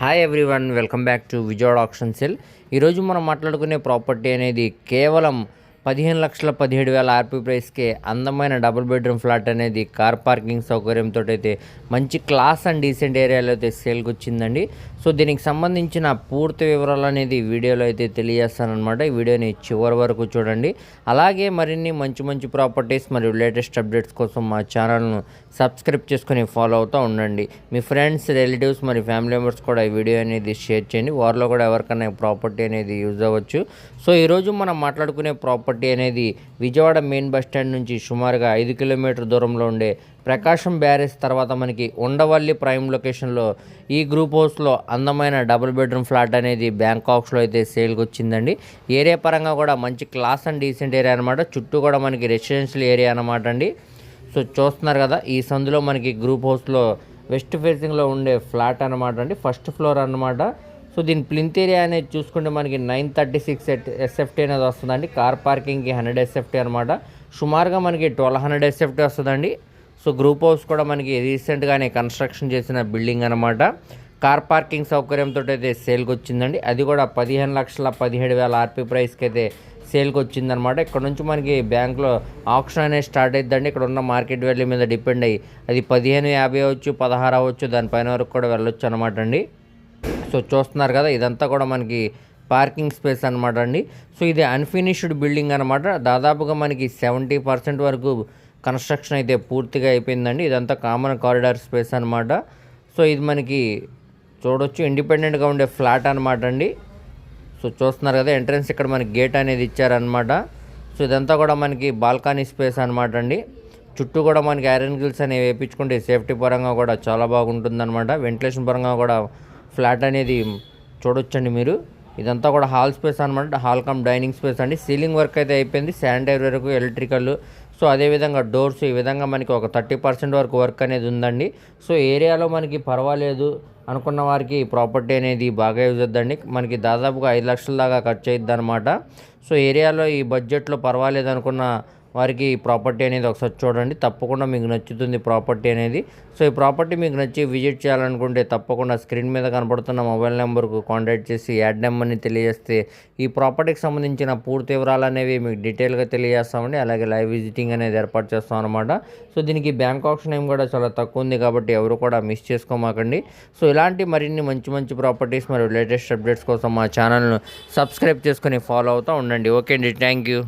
Hi everyone welcome back to Vijayawada option cell ఈరోజు మనం మాట్లాడుకునే ప్రాపర్టీ అనేది కేవలం పదిహేను లక్షల పదిహేడు వేల ఆర్పీ ప్రైస్కే అందమైన డబుల్ బెడ్రూమ్ ఫ్లాట్ అనేది కార్ పార్కింగ్ సౌకర్యంతో అయితే మంచి క్లాస్ అండ్ డీసెంట్ ఏరియాలో అయితే సేల్కి వచ్చిందండి సో దీనికి సంబంధించిన పూర్తి వివరాలు అనేది వీడియోలో అయితే తెలియజేస్తానమాట ఈ వీడియోని చివరి వరకు చూడండి. అలాగే మరిన్ని మంచి మంచి ప్రాపర్టీస్ మరియు లేటెస్ట్ అప్డేట్స్ కోసం మా ఛానల్ను సబ్స్క్రైబ్ చేసుకొని ఫాలో అవుతూ ఉండండి. మీ ఫ్రెండ్స్ రిలేటివ్స్ మరియు ఫ్యామిలీ మెంబర్స్ కూడా ఈ వీడియో అనేది షేర్ చేయండి. వారిలో కూడా ఎవరికైనా ప్రాపర్టీ అనేది యూజ్ అవ్వచ్చు. సో ఈరోజు మనం మాట్లాడుకునే ప్రాపర్టీ అనేది విజయవాడ మెయిన్ బస్ స్టాండ్ నుంచి సుమారుగా ఐదు కిలోమీటర్ దూరంలో ఉండే ప్రకాశం బ్యారేజ్ తర్వాత మనకి ఉండవల్లి ప్రైమ్ లొకేషన్లో ఈ గ్రూప్ హౌస్లో అందమైన డబుల్ బెడ్రూమ్ ఫ్లాట్ అనేది బ్యాంకాక్స్లో అయితే సేల్కి వచ్చిందండి ఏరియా పరంగా కూడా మంచి క్లాస్ అండ్ డీసెంట్ ఏరియా అనమాట చుట్టూ కూడా మనకి రెసిడెన్షియల్ ఏరియా అనమాట అండి. సో చూస్తున్నారు కదా ఈ సందులో మనకి గ్రూప్ హౌస్లో వెస్ట్ ఫేసింగ్లో ఉండే ఫ్లాట్ అనమాట అండి. ఫస్ట్ ఫ్లోర్ అనమాట సో దీని ప్లింత్ ఏరియా అనేది చూసుకుంటే మనకి నైన్ థర్టీ సిక్స్ ఎస్ఎఫ్టీ అనేది వస్తుందండి. కార్ పార్కింగ్కి హండ్రెడ్ ఎస్ఎఫ్టీ అనమాట సుమారుగా మనకి ట్వెల్వ్ హండ్రెడ్ ఎస్ఎఫ్టీ వస్తుందండి. సో గ్రూప్ హౌస్ కూడా మనకి రీసెంట్గానే కన్స్ట్రక్షన్ చేసిన బిల్డింగ్ అనమాట కార్ పార్కింగ్ సౌకర్యంతో అయితే సేల్కి వచ్చిందండి అది కూడా పదిహేను లక్షల పదిహేడు వేల ఆర్పీ ప్రైస్కి అయితే సేల్కి వచ్చిందనమాట ఇక్కడ నుంచి మనకి బ్యాంక్లో ఆప్షన్ అనేది స్టార్ట్ అవుతుందండి ఇక్కడ ఉన్న మార్కెట్ వాల్యూ మీద డిపెండ్ అయ్యి అది పదిహేను యాభై అవ్వచ్చు పదహారు అవ్వచ్చు దానిపైన వరకు కూడా వెళ్ళొచ్చు అనమాట అండి. సో చూస్తున్నారు కదా ఇదంతా కూడా మనకి పార్కింగ్ స్పేస్ అనమాట అండి. సో ఇది అన్ఫినిష్డ్ బిల్డింగ్ అనమాట దాదాపుగా మనకి సెవెంటీ పర్సెంట్ వరకు కన్స్ట్రక్షన్ అయితే పూర్తిగా అయిపోయిందండి. ఇదంతా కామన్ కారిడార్ స్పేస్ అనమాట సో ఇది మనకి చూడొచ్చు. ఇండిపెండెంట్గా ఉండే ఫ్లాట్ అనమాట అండి. సో చూస్తున్నారు కదా ఎంట్రన్స్ ఇక్కడ మనకి గేట్ అనేది ఇచ్చారనమాట సో ఇదంతా కూడా మనకి బాల్కనీ స్పేస్ అనమాట అండి. చుట్టూ కూడా మనకి ఐరన్ గిల్స్ అనేవి వేయించుకుంటే సేఫ్టీ పరంగా కూడా చాలా బాగుంటుందన్నమాట. వెంటిలేషన్ పరంగా కూడా ఫ్లాట్ అనేది చూడొచ్చండి మీరు. ఇదంతా కూడా హాల్ స్పేస్ అనమాట హాల్ కమ్ డైనింగ్ స్పేస్ అండి. సీలింగ్ వర్క్ అయితే అయిపోయింది. శానిటైజర్ వరకు ఎలక్ట్రికల్. సో అదేవిధంగా డోర్స్ ఈ విధంగా మనకి ఒక థర్టీ పర్సెంట్ వరకు వర్క్ అనేది ఉందండి. సో ఏరియాలో మనకి పర్వాలేదు అనుకున్న వారికి ప్రాపర్టీ అనేది బాగా యూజ్ అవుతుందండి మనకి దాదాపుగా ఐదు లక్షల దాకా ఖర్చు అవుతుంది అనమాట సో ఏరియాలో ఈ బడ్జెట్లో పర్వాలేదు అనుకున్న వారికి ఈ ప్రాపర్టీ అనేది ఒకసారి చూడండి. తప్పకుండా మీకు నచ్చుతుంది ప్రాపర్టీ అనేది. సో ఈ ప్రాపర్టీ మీకు నచ్చి విజిట్ చేయాలనుకుంటే తప్పకుండా స్క్రీన్ మీద కనబడుతున్న మొబైల్ నెంబర్కు కాంటాక్ట్ చేసి యాడ్ నెంబర్ని తెలియజేస్తే ఈ ప్రాపర్టీకి సంబంధించిన పూర్తి వివరాలు అనేవి మీకు డీటెయిల్గా తెలియజేస్తామండి. అలాగే లైవ్ విజిటింగ్ అనేది ఏర్పాటు చేస్తాం అనమాట సో దీనికి బ్యాంక్ ఆప్షన్ ఏం కూడా చాలా తక్కువ ఉంది కాబట్టి ఎవరు కూడా మిస్ చేసుకోమాకండి. సో ఇలాంటి మరిన్ని మంచి మంచి ప్రాపర్టీస్ మరియు లేటెస్ట్ అప్డేట్స్ కోసం మా ఛానల్ను సబ్స్క్రైబ్ చేసుకొని ఫాలో అవుతూ ఉండండి. ఓకే అండి. Thank you.